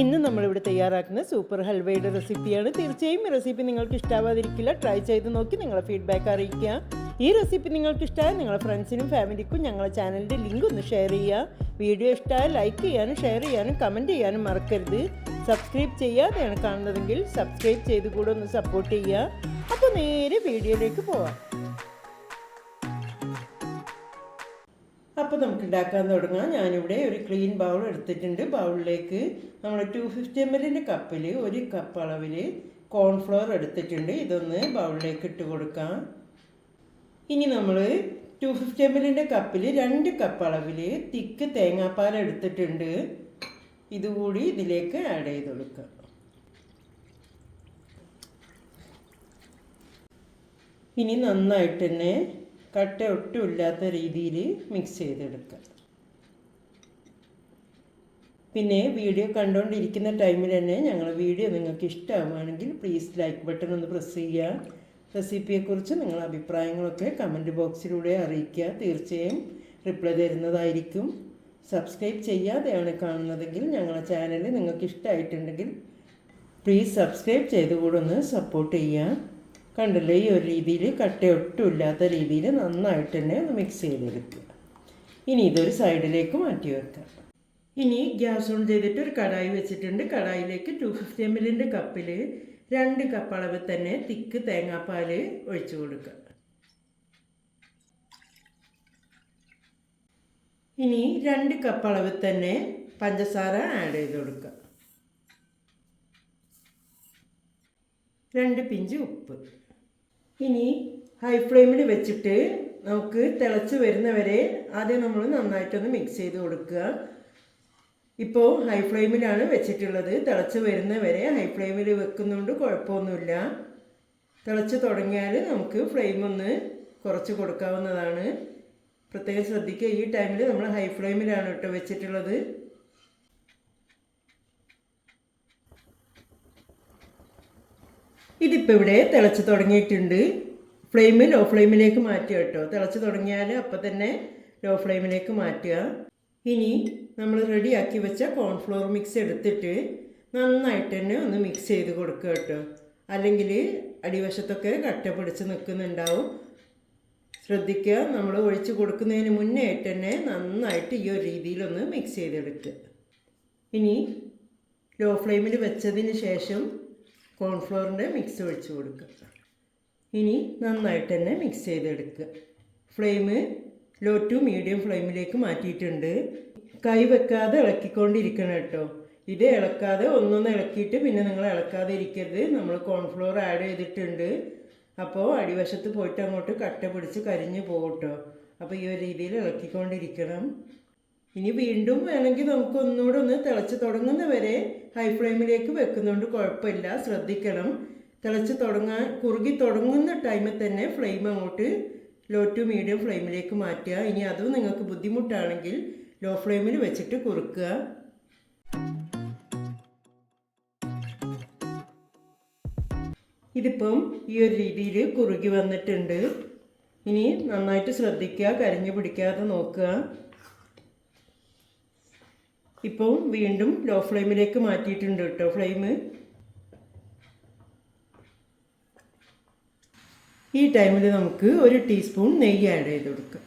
ഇന്ന് നമ്മളിവിടെ തയ്യാറാക്കുന്ന സൂപ്പർ ഹൽവയുടെ റെസിപ്പിയാണ്. തീർച്ചയായും ഈ റെസിപ്പി നിങ്ങൾക്ക് ഇഷ്ടാവാതിരിക്കില്ല. ട്രൈ ചെയ്ത് നോക്കി നിങ്ങളെ ഫീഡ്ബാക്ക് അറിയിക്കുക. ഈ റെസിപ്പി നിങ്ങൾക്ക് ഇഷ്ടമായ നിങ്ങളുടെ ഫ്രണ്ട്സിനും ഫാമിലിക്കും ഞങ്ങളുടെ ചാനലിന്റെ ലിങ്ക് ഒന്ന് ഷെയർ ചെയ്യുക. വീഡിയോ ഇഷ്ടമായ ലൈക്ക് ചെയ്യാനും ഷെയർ ചെയ്യാനും കമന്റ് ചെയ്യാനും മറക്കരുത്. സബ്സ്ക്രൈബ് ചെയ്യാതെയാണ് കാണുന്നതെങ്കിൽ സബ്സ്ക്രൈബ് ചെയ്ത് കൂടെ ഒന്ന് സപ്പോർട്ട് ചെയ്യുക. അപ്പോൾ നേരെ വീഡിയോയിലേക്ക് പോവാം. അപ്പോൾ നമുക്ക് ഉണ്ടാക്കാൻ തുടങ്ങാം. ഞാനിവിടെ ഒരു ക്ലീൻ ബൗൾ എടുത്തിട്ടുണ്ട്. ബൗളിലേക്ക് നമ്മൾ ടു ഫിഫ്റ്റി എം എല്ലിന്റെ കപ്പിൽ ഒരു കപ്പ് അളവിൽ കോൺഫ്ലവർ എടുത്തിട്ടുണ്ട്. ഇതൊന്ന് ബൗളിലേക്ക് ഇട്ട് കൊടുക്കാം. ഇനി നമ്മൾ ടു ഫിഫ്റ്റി എം എല്ലിന്റെ കപ്പിൽ രണ്ട് കപ്പ് അളവിൽ തിക്ക് തേങ്ങാപ്പാൽ എടുത്തിട്ടുണ്ട്. ഇതുകൂടി ഇതിലേക്ക് ആഡ് ചെയ്ത് കൊടുക്കാം. ഇനി നന്നായിട്ട് തന്നെ കട്ട ഒട്ടും ഇല്ലാത്ത രീതിയിൽ മിക്സ് ചെയ്തെടുക്കുക. പിന്നെ വീഡിയോ കണ്ടുകൊണ്ടിരിക്കുന്ന ടൈമിൽ തന്നെ ഞങ്ങൾ വീഡിയോ നിങ്ങൾക്ക് ഇഷ്ടമാവുകയാണെങ്കിൽ പ്ലീസ് ലൈക്ക് ബട്ടൺ ഒന്ന് പ്രസ് ചെയ്യുക. റെസിപ്പിയെക്കുറിച്ച് നിങ്ങളുടെ അഭിപ്രായങ്ങളൊക്കെ കമന്റ് ബോക്സിലൂടെ അറിയിക്കുക. തീർച്ചയായും റിപ്ലൈ തരുന്നതായിരിക്കും. സബ്സ്ക്രൈബ് ചെയ്യാതെയാണ് കാണുന്നതെങ്കിൽ ഞങ്ങളുടെ ചാനൽ നിങ്ങൾക്ക് ഇഷ്ടമായിട്ടുണ്ടെങ്കിൽ പ്ലീസ് സബ്സ്ക്രൈബ് ചെയ്തുകൂടൊന്ന് സപ്പോർട്ട് ചെയ്യുക. കണ്ടല്ലോ? ഈ ഒരു രീതിയിൽ കട്ടയൊട്ടും ഇല്ലാത്ത രീതിയിൽ നന്നായിട്ട് തന്നെ ഒന്ന് മിക്സ് ചെയ്തെടുക്കുക. ഇനി ഇതൊരു സൈഡിലേക്ക് മാറ്റി വെക്കാം. ഇനി ഗ്യാസ് ഓൺ ചെയ്തിട്ട് ഒരു കടായി വെച്ചിട്ടുണ്ട്. കടായിലേക്ക് ടു ഫിഫ്റ്റി എം എല്ലിന്റെ കപ്പിൽ രണ്ട് കപ്പ് അളവ് തന്നെ തിക്ക് തേങ്ങാപ്പാൽ ഒഴിച്ചു കൊടുക്കുക. ഇനി രണ്ട് കപ്പ് അളവ് തന്നെ പഞ്ചസാര ആഡ് ചെയ്ത് കൊടുക്കുക. രണ്ട് പിഞ്ച് ഉപ്പ്. ഇനി ഹൈ ഫ്ലെയിമിൽ വെച്ചിട്ട് നമുക്ക് തിളച്ച് വരുന്നവരെ ആദ്യം നമ്മൾ നന്നായിട്ടൊന്ന് മിക്സ് ചെയ്ത് കൊടുക്കുക. ഇപ്പോൾ ഹൈ ഫ്ലെയിമിലാണ് വെച്ചിട്ടുള്ളത്. തിളച്ച് വരുന്നവരെ ഹൈ ഫ്ലെയിമിൽ വെക്കുന്നതുകൊണ്ട് കുഴപ്പമൊന്നുമില്ല. തിളച്ച് തുടങ്ങിയാൽ നമുക്ക് ഫ്ലെയിം ഒന്ന് കുറച്ച് കൊടുക്കാവുന്നതാണ്. പ്രത്യേകം ശ്രദ്ധിക്കുക ഈ ടൈമിൽ നമ്മൾ ഹൈ ഫ്ലെയിമിലാണ് കേട്ടോ വെച്ചിട്ടുള്ളത്. ഇതിപ്പോൾ ഇവിടെ തിളച്ച് തുടങ്ങിയിട്ടുണ്ട്. ഫ്ലെയിം ലോ ഫ്ലെയിമിലേക്ക് മാറ്റുക കേട്ടോ. തിളച്ച് തുടങ്ങിയാൽ അപ്പം തന്നെ ലോ ഫ്ലെയിമിലേക്ക് മാറ്റുക. ഇനി നമ്മൾ റെഡിയാക്കി വെച്ച കോൺഫ്ലോർ മിക്സ് എടുത്തിട്ട് നന്നായിട്ട് തന്നെ ഒന്ന് മിക്സ് ചെയ്ത് കൊടുക്കുക കേട്ടോ. അല്ലെങ്കിൽ അടിവശത്തൊക്കെ കട്ട പിടിച്ച് നിൽക്കുന്നുണ്ടാവും ശ്രദ്ധിക്കുക. നമ്മൾ ഒഴിച്ച് കൊടുക്കുന്നതിന് മുന്നേ ആയിട്ട് തന്നെ നന്നായിട്ട് ഈ ഒരു രീതിയിലൊന്ന് മിക്സ് ചെയ്തെടുക്കുക. ഇനി ലോ ഫ്ലെയിമിൽ വെച്ചതിന് ശേഷം കോൺഫ്ലോറിന്റെ മിക്സ് ഒഴിച്ച് കൊടുക്കുക. ഇനി നന്നായിട്ട് തന്നെ മിക്സ് ചെയ്തെടുക്കുക. ഫ്ലെയിം ലോ ടു മീഡിയം ഫ്ലെയിമിലേക്ക് മാറ്റിയിട്ടുണ്ട്. കൈ വെക്കാതെ ഇളക്കിക്കൊണ്ടിരിക്കണം കേട്ടോ. ഇത് ഇളക്കാതെ ഒന്നൊന്ന് ഇളക്കിയിട്ട് പിന്നെ നിങ്ങൾ ഇളക്കാതെ ഇരിക്കരുത്. നമ്മൾ കോൺഫ്ലോർ ആഡ് ചെയ്തിട്ടുണ്ട്. അപ്പോൾ അടിവശത്ത് പോയിട്ട് അങ്ങോട്ട് കട്ട പിടിച്ച് കരിഞ്ഞു പോകട്ടോ അപ്പോൾ ഈ ഒരു രീതിയിൽ ഇളക്കിക്കൊണ്ടിരിക്കണം. ഇനി വീണ്ടും വേണമെങ്കിൽ നമുക്ക് ഒന്നുകൂടെ ഒന്ന് തിളച്ച് തുടങ്ങുന്ന വരെ ഹൈ ഫ്ലെയിമിലേക്ക് വെക്കുന്നതുകൊണ്ട് കുഴപ്പമില്ല. ശ്രദ്ധിക്കണം. തിളച്ച് തുടങ്ങാൻ കുറുകി തുടങ്ങുന്ന ടൈമിൽ തന്നെ ഫ്ലെയിം അങ്ങോട്ട് ലോ ടു മീഡിയം ഫ്ലെയിമിലേക്ക് മാറ്റുക. ഇനി അതും നിങ്ങൾക്ക് ബുദ്ധിമുട്ടാണെങ്കിൽ ലോ ഫ്ലെയിമിൽ വെച്ചിട്ട് കുറുക്കുക. ഇതിപ്പം ഈ ഒരു രീതിയിൽ കുറുകി വന്നിട്ടുണ്ട്. ഇനി നന്നായിട്ട് ശ്രദ്ധിക്കുക കരിഞ്ഞു പിടിക്കാതെ നോക്കുക. ഇപ്പോൾ വീണ്ടും ലോ ഫ്ലെയിമിലേക്ക് മാറ്റിയിട്ടുണ്ട് കേട്ടോ ഫ്ലെയിം ഈ ടൈമിൽ നമുക്ക് ഒരു ടീസ്പൂൺ നെയ്യ് ആഡ് ചെയ്ത് കൊടുക്കുക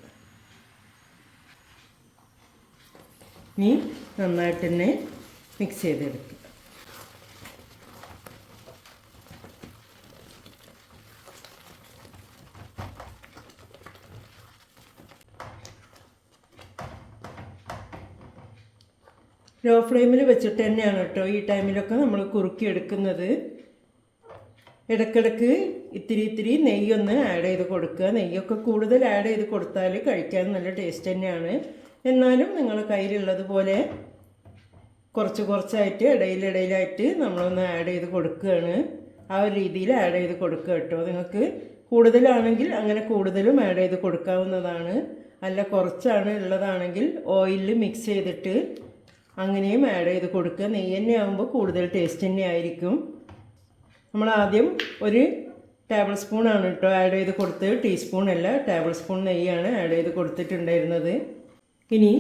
ഇനി നന്നായിട്ട് തന്നെ മിക്സ് ചെയ്തെടുക്കുക ലോ ഫ്ലെയിമിൽ വെച്ചിട്ട് തന്നെയാണ് കേട്ടോ ഈ ടൈമിലൊക്കെ നമ്മൾ കുറുക്കി എടുക്കുന്നത്. ഇടയ്ക്കിടയ്ക്ക് ഇത്തിരി ഇത്തിരി നെയ്യൊന്ന് ആഡ് ചെയ്ത് കൊടുക്കുക. നെയ്യൊക്കെ കൂടുതൽ ആഡ് ചെയ്ത് കൊടുത്താൽ കഴിക്കാൻ നല്ല ടേസ്റ്റ് തന്നെയാണ്. എന്നാലും നിങ്ങൾ കയ്യിലുള്ളതുപോലെ കുറച്ച് കുറച്ചായിട്ട് ഇടയിലിടയിലായിട്ട് നമ്മളൊന്ന് ആഡ് ചെയ്ത് കൊടുക്കുകയാണ്. ആ ഒരു രീതിയിൽ ആഡ് ചെയ്ത് കൊടുക്കുക കേട്ടോ. നിങ്ങൾക്ക് കൂടുതലാണെങ്കിൽ അങ്ങനെ കൂടുതലും ആഡ് ചെയ്ത് കൊടുക്കാവുന്നതാണ്. അല്ല കുറച്ചാണ് ഉള്ളതാണെങ്കിൽ ഓയിലിൽ മിക്സ് ചെയ്തിട്ട് അങ്ങനെയും ആഡ് ചെയ്ത് കൊടുക്കുക. നെയ്യ് ആകുമ്പോൾ കൂടുതൽ ടേസ്റ്റ് തന്നെ ആയിരിക്കും. നമ്മൾ ആദ്യം ഒരു ടേബിൾ സ്പൂണാണ് കേട്ടോ ആഡ് ചെയ്ത് കൊടുത്തത്. ടീസ്പൂൺ അല്ല ടേബിൾ സ്പൂൺ നെയ്യാണ് ആഡ് ചെയ്ത് കൊടുത്തിട്ടുണ്ടായിരുന്നത്. ഇനി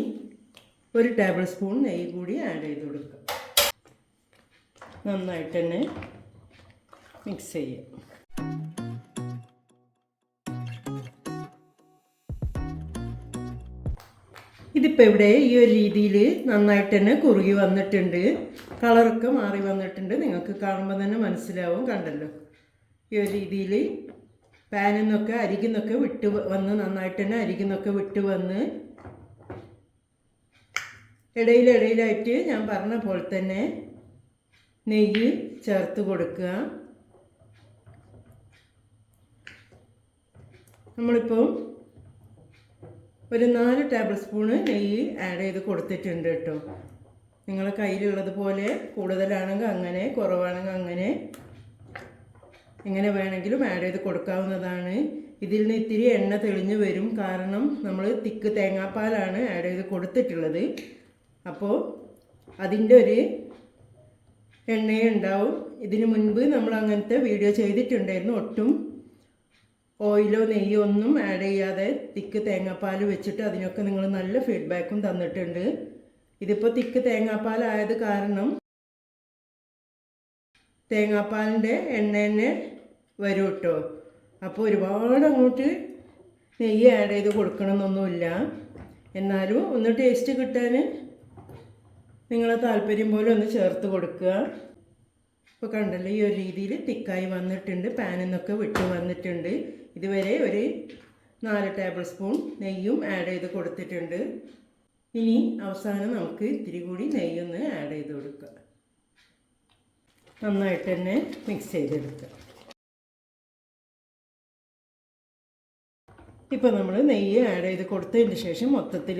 ഒരു ടേബിൾ സ്പൂൺ നെയ്യ് കൂടി ആഡ് ചെയ്ത് കൊടുക്കുക. നന്നായിട്ട് തന്നെ മിക്സ് ചെയ്യാം ഇതിപ്പോൾ ഇവിടെ ഈ ഒരു രീതിയിൽ നന്നായിട്ട് തന്നെ കുറുകി വന്നിട്ടുണ്ട്. കളറൊക്കെ മാറി വന്നിട്ടുണ്ട്. നിങ്ങൾക്ക് കാണുമ്പോൾ തന്നെ മനസ്സിലാവും കണ്ടല്ലോ. ഈ ഒരു രീതിയിൽ പാനിൽ നിന്നൊക്കെ അരികിൽ നിന്നൊക്കെ വിട്ട് വന്ന് നന്നായിട്ട് തന്നെ അരികിൽ നിന്നൊക്കെ വിട്ട് വന്ന് ഇടയിലിടയിലായിട്ട് ഞാൻ പറഞ്ഞ പോലെ തന്നെ നെയ്യ് ചേർത്ത് കൊടുക്കുക. നമ്മളിപ്പോൾ ഒരു നാല് ടേബിൾ സ്പൂണ് നെയ്യ് ആഡ് ചെയ്ത് കൊടുത്തിട്ടുണ്ട് കേട്ടോ. നിങ്ങളെ കയ്യിലുള്ളത് പോലെ കൂടുതലാണെങ്കിൽ അങ്ങനെ കുറവാണെങ്കിൽ അങ്ങനെ. എങ്ങനെ വേണമെങ്കിലും ആഡ് ചെയ്ത് കൊടുക്കാവുന്നതാണ്. ഇതിൽ നിന്ന് ഇത്തിരി എണ്ണ തെളിഞ്ഞു വരും. കാരണം നമ്മൾ തിക്ക് തേങ്ങാപ്പാലാണ് ആഡ് ചെയ്ത് കൊടുത്തിട്ടുള്ളത്. അപ്പോൾ അതിന്റെ ഒരു എണ്ണയുണ്ടാവും ഇതിന് മുൻപ് നമ്മൾ അങ്ങനത്തെ വീഡിയോ ചെയ്തിട്ടുണ്ടായിരുന്നു. ഒട്ടും ഓയിലോ നെയ്യോ ഒന്നും ആഡ് ചെയ്യാതെ തിക്ക് തേങ്ങാപ്പാൽ വെച്ചിട്ട് അതിനൊക്കെ നിങ്ങൾ നല്ല ഫീഡ്ബാക്കും തന്നിട്ടുണ്ട്. ഇതിപ്പോൾ തിക്ക് തേങ്ങാപ്പാലായത് കാരണം തേങ്ങാപ്പാലിന്റെ എണ്ണ തന്നെ വരും കേട്ടോ അപ്പോൾ ഒരുപാട് അങ്ങോട്ട് നെയ്യ് ആഡ് ചെയ്ത് കൊടുക്കണമെന്നൊന്നുമില്ല. എന്നാലും ഒന്ന് ടേസ്റ്റ് കിട്ടാൻ നിങ്ങളെ താല്പര്യം പോലെ ഒന്ന് ചേർത്ത് കൊടുക്കുക. ഇപ്പോൾ കണ്ടല്ലോ ഈ ഒരു രീതിയിൽ തിക്കായി വന്നിട്ടുണ്ട്. പാനിൽ നിന്നൊക്കെ വിട്ട് വന്നിട്ടുണ്ട്. ഇതുവരെ ഒരു നാല് ടേബിൾ സ്പൂൺ നെയ്യും ആഡ് ചെയ്ത് കൊടുത്തിട്ടുണ്ട്. ഇനി അവസാനം നമുക്ക് ഇത്തിരി കൂടി നെയ്യൊന്ന് ആഡ് ചെയ്ത് കൊടുക്കുക നന്നായിട്ട് തന്നെ മിക്സ് ചെയ്തെടുക്കുക. ഇപ്പോൾ നമ്മൾ നെയ്യ് ആഡ് ചെയ്ത് കൊടുത്തതിന് ശേഷം മൊത്തത്തിൽ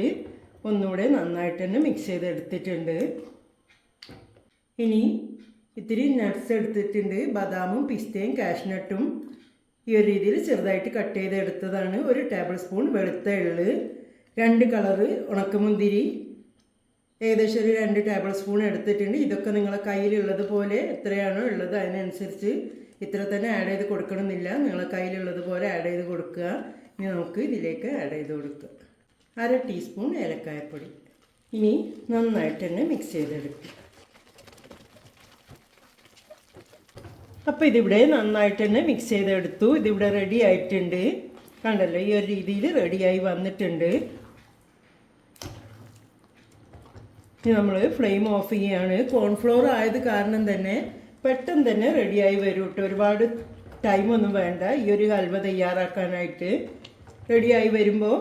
ഒന്നുകൂടെ നന്നായിട്ട് തന്നെ മിക്സ് ചെയ്തെടുത്തിട്ടുണ്ട്. ഇനി ഇത്തിരി നട്ട്സ് എടുത്തിട്ടുണ്ട്. ബദാമും പിസ്തയും കാഷ്നട്ടും ഈ ഒരു രീതിയിൽ ചെറുതായിട്ട് കട്ട് ചെയ്തെടുത്തതാണ് ഒരു ടേബിൾ സ്പൂൺ വെളുത്ത എള്ള് രണ്ട് കളറ് ഉണക്കമുന്തിരി ഏകദേശം ഒരു രണ്ട് ടേബിൾ സ്പൂൺ എടുത്തിട്ടുണ്ട്. ഇതൊക്കെ നിങ്ങളെ കയ്യിലുള്ളത് പോലെ എത്രയാണോ ഉള്ളത് അതിനനുസരിച്ച് ഇത്ര തന്നെ ആഡ് ചെയ്ത് കൊടുക്കണമെന്നില്ല. നിങ്ങളെ കയ്യിലുള്ളത് പോലെ ആഡ് ചെയ്ത് കൊടുക്കുക. ഇനി നമുക്ക് ഇതിലേക്ക് ആഡ് ചെയ്ത് കൊടുക്കുക അര ടീസ്പൂൺ ഏലക്കായപ്പൊടി. ഇനി നന്നായിട്ട് തന്നെ മിക്സ് ചെയ്തെടുക്കുക അപ്പോൾ ഇതിവിടെ നന്നായിട്ട് തന്നെ മിക്സ് ചെയ്തെടുത്തു. ഇതിവിടെ റെഡി ആയിട്ടുണ്ട്. കണ്ടല്ലോ ഈ ഒരു രീതിയിൽ റെഡിയായി വന്നിട്ടുണ്ട്. ഇനി നമ്മൾ ഫ്ലെയിം ഓഫ് ചെയ്യാണ്. കോൺഫ്ലോർ ആയത് കാരണം തന്നെ പെട്ടെന്ന് തന്നെ റെഡിയായി വരും കേട്ടോ ഒരുപാട് ടൈമൊന്നും വേണ്ട. ഈ ഒരു ഹൽവ തയ്യാറാക്കാനായിട്ട് റെഡിയായി വരുമ്പോൾ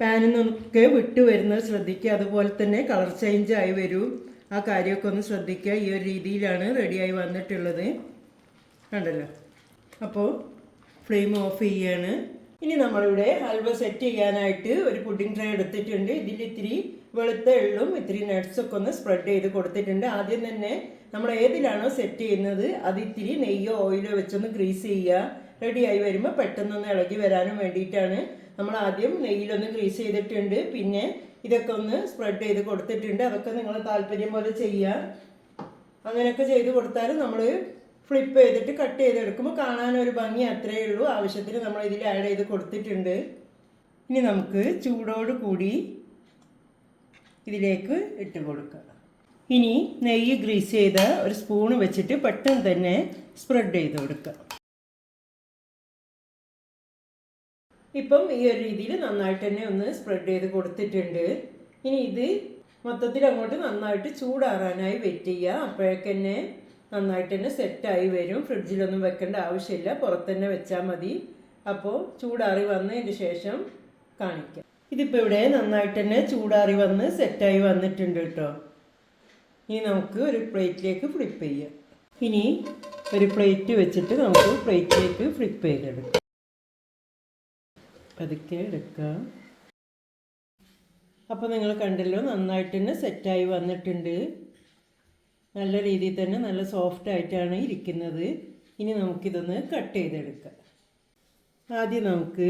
പാനിൽ നിന്നൊക്കെ വിട്ട് വരുന്നത് ശ്രദ്ധിക്കുക. അതുപോലെ തന്നെ കളർ ചേഞ്ച് ആയി വരും. ആ കാര്യമൊക്കെ ഒന്ന് ശ്രദ്ധിക്കുക. ഈ ഒരു രീതിയിലാണ് റെഡിയായി വന്നിട്ടുള്ളത്. കണ്ടല്ലോ. അപ്പോൾ ഫ്ലെയിം ഓഫ് ചെയ്യാണ്. ഇനി നമ്മളിവിടെ ഹൽവ സെറ്റ് ചെയ്യാനായിട്ട് ഒരു പുഡിംഗ് ട്രേ എടുത്തിട്ടുണ്ട്. ഇതിൽ ഇത്തിരി വെളുത്ത എള്ളും ഇത്തിരി നട്ട്സൊക്കെ ഒന്ന് സ്പ്രെഡ് ചെയ്ത് കൊടുത്തിട്ടുണ്ട്. ആദ്യം തന്നെ നമ്മൾ ഏതിലാണോ സെറ്റ് ചെയ്യുന്നത് അത് ഇത്തിരി നെയ്യോ ഓയിലോ വെച്ചൊന്ന് ഗ്രീസ് ചെയ്യുക. റെഡിയായി വരുമ്പോൾ പെട്ടെന്നൊന്ന് ഇളകി വരാനും വേണ്ടിയിട്ടാണ്. നമ്മൾ ആദ്യം നെയ്യിലൊന്ന് ഗ്രീസ് ചെയ്തിട്ടുണ്ട്. പിന്നെ ഇതൊക്കെ ഒന്ന് സ്പ്രെഡ് ചെയ്ത് കൊടുത്തിട്ടുണ്ട്. അതൊക്കെ നിങ്ങൾ താല്പര്യം പോലെ ചെയ്യുക. അങ്ങനെയൊക്കെ ചെയ്ത് കൊടുത്താൽ നമ്മൾ ഫ്ലിപ്പ് ചെയ്തിട്ട് കട്ട് ചെയ്തെടുക്കുമ്പോൾ കാണാനൊരു ഭംഗി അത്രയേ ഉള്ളൂ. ആവശ്യത്തിന് നമ്മൾ ഇതിൽ ആഡ് ചെയ്ത് കൊടുത്തിട്ടുണ്ട്. ഇനി നമുക്ക് ചൂടോട് കൂടി ഇതിലേക്ക് ഇട്ട് കൊടുക്കാം. ഇനി നെയ്യ് ഗ്രീസ് ചെയ്ത ഒരു സ്പൂൺ വെച്ചിട്ട് പെട്ടെന്ന് തന്നെ സ്പ്രെഡ് ചെയ്ത് കൊടുക്കുക ഇപ്പം ഈ ഒരു രീതിയിൽ നന്നായിട്ട് തന്നെ ഒന്ന് സ്പ്രെഡ് ചെയ്ത് കൊടുത്തിട്ടുണ്ട്. ഇനി ഇത് മൊത്തത്തിൽ അങ്ങോട്ട് നന്നായിട്ട് ചൂടാറാനായി വെറ്റ് ചെയ്യുക അപ്പോഴേക്ക് തന്നെ നന്നായിട്ട് തന്നെ സെറ്റായി വരും. ഫ്രിഡ്ജിലൊന്നും വെക്കേണ്ട ആവശ്യമില്ല. പുറത്ത് തന്നെ വെച്ചാൽ മതി. അപ്പോൾ ചൂടാറി വന്നതിന് ശേഷം കാണിക്കാം. ഇതിപ്പോൾ ഇവിടെ നന്നായിട്ട് തന്നെ ചൂടാറി വന്ന് സെറ്റായി വന്നിട്ടുണ്ട് കേട്ടോ. ഇനി നമുക്ക് ഒരു പ്ലേറ്റിലേക്ക് ഫ്ലിപ്പ് ചെയ്യാം. ഇനി ഒരു പ്ലേറ്റ് വെച്ചിട്ട് നമുക്ക് പ്ലേറ്റിലേക്ക് ഫ്ലിപ്പ് ചെയ്തെടുക്കാം. പതുക്കെ എടുക്കാം. അപ്പോൾ നിങ്ങൾ കണ്ടല്ലോ നന്നായിട്ട് തന്നെ സെറ്റായി വന്നിട്ടുണ്ട്. നല്ല രീതിയിൽ തന്നെ നല്ല സോഫ്റ്റ് ആയിട്ടാണ് ഇരിക്കുന്നത്. ഇനി നമുക്കിതൊന്ന് കട്ട് ചെയ്തെടുക്കാം. ആദ്യം നമുക്ക്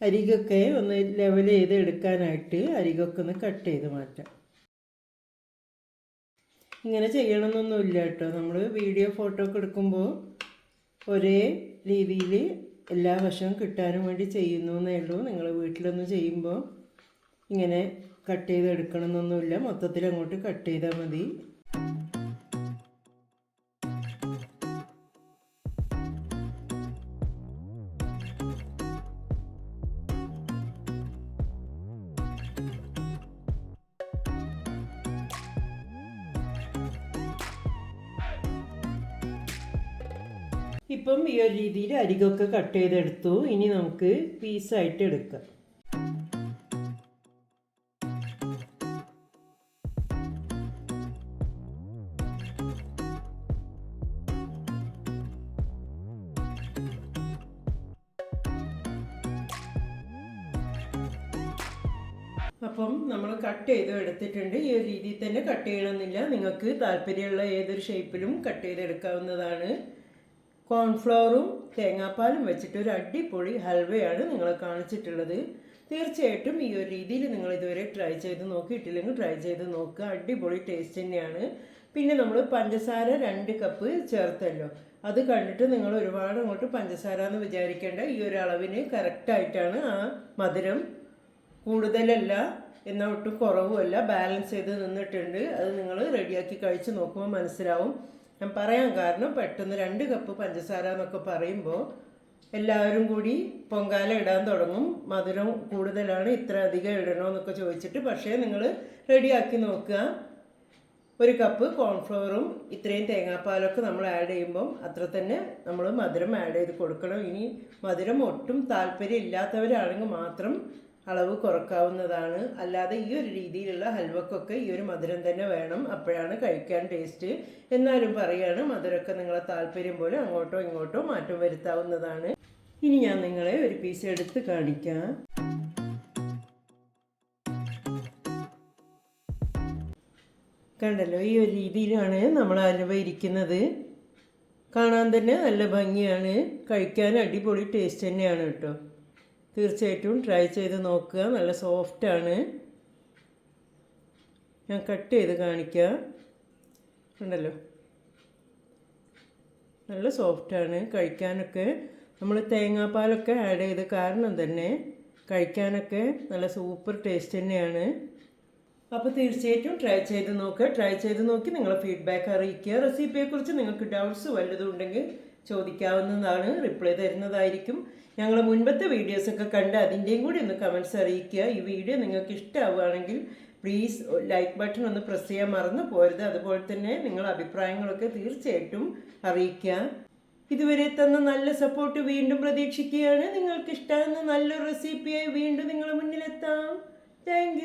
അരികൊക്കെ ഒന്ന് ലെവൽ ചെയ്ത് എടുക്കാനായിട്ട് അരികൊക്കെ ഒന്ന് കട്ട് ചെയ്ത് മാറ്റാം. ഇങ്ങനെ ചെയ്യണമെന്നൊന്നുമില്ല കേട്ടോ. നമ്മൾ വീഡിയോ ഫോട്ടോ ഒക്കെ എടുക്കുമ്പോൾ ഒരേ രീതിയിൽ എല്ലാ വശവും കിട്ടാനും വേണ്ടി ചെയ്യുന്നു എന്നേ ഉള്ളൂ. നിങ്ങൾ വീട്ടിലൊന്ന് ചെയ്യുമ്പോൾ ഇങ്ങനെ കട്ട് ചെയ്ത് എടുക്കണമെന്നൊന്നുമില്ല മൊത്തത്തിൽ അങ്ങോട്ട് കട്ട് ചെയ്താൽ മതി. ഇപ്പം ഈ ഒരു രീതിയിൽ അരികൊക്കെ കട്ട് ചെയ്തെടുത്തു. ഇനി നമുക്ക് പീസായിട്ട് എടുക്കാം. അപ്പം നമ്മൾ കട്ട് ചെയ്ത് എടുത്തിട്ടുണ്ട്. ഈ ഒരു രീതിയിൽ തന്നെ കട്ട് ചെയ്യണമെന്നില്ല. നിങ്ങൾക്ക് താല്പര്യമുള്ള ഏതൊരു ഷേപ്പിലും കട്ട് ചെയ്തെടുക്കാവുന്നതാണ്. കോൺഫ്ലവറും തേങ്ങാപ്പാലും വെച്ചിട്ട് ഒരു അടിപൊളി ഹൽവയാണ് നിങ്ങൾ കാണിച്ചിട്ടുള്ളത്. തീർച്ചയായിട്ടും ഈ ഒരു രീതിയിൽ നിങ്ങൾ ഇതുവരെ ട്രൈ ചെയ്ത് നോക്കിയിട്ടില്ലെങ്കിൽ ട്രൈ ചെയ്ത് നോക്കുക. അടിപൊളി ടേസ്റ്റ് തന്നെയാണ്. പിന്നെ നമ്മൾ പഞ്ചസാര രണ്ട് കപ്പ് ചേർത്തല്ലോ. അത് കണ്ടിട്ട് നിങ്ങൾ ഒരുപാട് അങ്ങോട്ട് പഞ്ചസാര എന്ന് വിചാരിക്കേണ്ട ഈ ഒരു അളവിന് കറക്റ്റായിട്ടാണ് ആ മധുരം കൂടുതലല്ല എന്നാൽ ഒട്ടും കുറവുമല്ല. ബാലൻസ് ചെയ്ത് നിന്നിട്ടുണ്ട്. അത് നിങ്ങൾ റെഡിയാക്കി കഴിച്ച് നോക്കുമ്പോൾ മനസ്സിലാവും. ഞാൻ പറയാൻ കാരണം പെട്ടെന്ന് രണ്ട് കപ്പ് പഞ്ചസാര എന്നൊക്കെ പറയുമ്പോൾ എല്ലാവരും കൂടി പൊങ്കാല ഇടാൻ തുടങ്ങും. മധുരം കൂടുതലാണ് ഇത്ര അധികം ഇടണോ എന്നൊക്കെ ചോദിച്ചിട്ട്. പക്ഷേ നിങ്ങൾ റെഡിയാക്കി നോക്കുക. ഒരു കപ്പ് കോൺഫ്ലവറും ഇത്രയും തേങ്ങാപ്പാലൊക്കെ നമ്മൾ ആഡ് ചെയ്യുമ്പം അത്ര തന്നെ നമ്മൾ മധുരം ആഡ് ചെയ്ത് കൊടുക്കണം. ഇനി മധുരം ഒട്ടും താല്പര്യം ഇല്ലാത്തവരാണെങ്കിൽ മാത്രം അളവ് കുറക്കാവുന്നതാണ്. അല്ലാതെ ഈ ഒരു രീതിയിലുള്ള ഹൽവക്കൊക്കെ ഈ ഒരു മധുരം തന്നെ വേണം. അപ്പോഴാണ് കഴിക്കാൻ ടേസ്റ്റ് എന്നാലും പറയാണ് മധുരമൊക്കെ നിങ്ങളെ താല്പര്യം പോലെ അങ്ങോട്ടോ ഇങ്ങോട്ടോ മാറ്റം വരുത്താവുന്നതാണ്. ഇനി ഞാൻ നിങ്ങളെ ഒരു പീസ് എടുത്ത് കാണിക്കാം. കണ്ടല്ലോ ഈ ഒരു രീതിയിലാണ് നമ്മൾ അലുവ ഇരിക്കുന്നത്. കാണാൻ തന്നെ നല്ല ഭംഗിയാണ്. കഴിക്കാൻ അടിപൊളി ടേസ്റ്റ് തന്നെയാണ് കേട്ടോ. തീർച്ചയായിട്ടും ട്രൈ ചെയ്ത് നോക്കുക. നല്ല സോഫ്റ്റാണ് ഞാൻ കട്ട് ചെയ്ത് കാണിക്കാം. ഉണ്ടല്ലോ നല്ല സോഫ്റ്റാണ് കഴിക്കാനൊക്കെ നമ്മൾ തേങ്ങാപ്പാലൊക്കെ ആഡ് ചെയ്ത് കാരണം തന്നെ കഴിക്കാനൊക്കെ നല്ല സൂപ്പർ ടേസ്റ്റ് തന്നെയാണ്. അപ്പോൾ തീർച്ചയായിട്ടും ട്രൈ ചെയ്ത് നോക്കുക. ട്രൈ ചെയ്ത് നോക്കി നിങ്ങളെ ഫീഡ്ബാക്ക് അറിയിക്കുക. റെസിപ്പിയെക്കുറിച്ച് നിങ്ങൾക്ക് ഡൗട്ട്സ് വല്ലതും ഉണ്ടെങ്കിൽ ചോദിക്കാവുന്നതാണ് റിപ്ലൈ തരുന്നതായിരിക്കും. ഞങ്ങൾ മുൻപത്തെ വീഡിയോസൊക്കെ കണ്ട് അതിന്റെയും കൂടി ഒന്ന് കമൻസ് അറിയിക്കുക. ഈ വീഡിയോ നിങ്ങൾക്ക് ഇഷ്ടമാവുകയാണെങ്കിൽ പ്ലീസ് ലൈക്ക് ബട്ടൺ ഒന്ന് പ്രസ് ചെയ്യാൻ മറന്നു പോരുത്. അതുപോലെ തന്നെ നിങ്ങളുടെ അഭിപ്രായങ്ങളൊക്കെ തീർച്ചയായിട്ടും അറിയിക്കുക. ഇതുവരെ തന്ന നല്ല സപ്പോർട്ട് വീണ്ടും പ്രതീക്ഷിക്കുകയാണ്. നിങ്ങൾക്ക് ഇഷ്ടമാകുന്ന നല്ലൊരു റെസിപ്പിയായി വീണ്ടും നിങ്ങളുടെ മുന്നിലെത്താം. താങ്ക്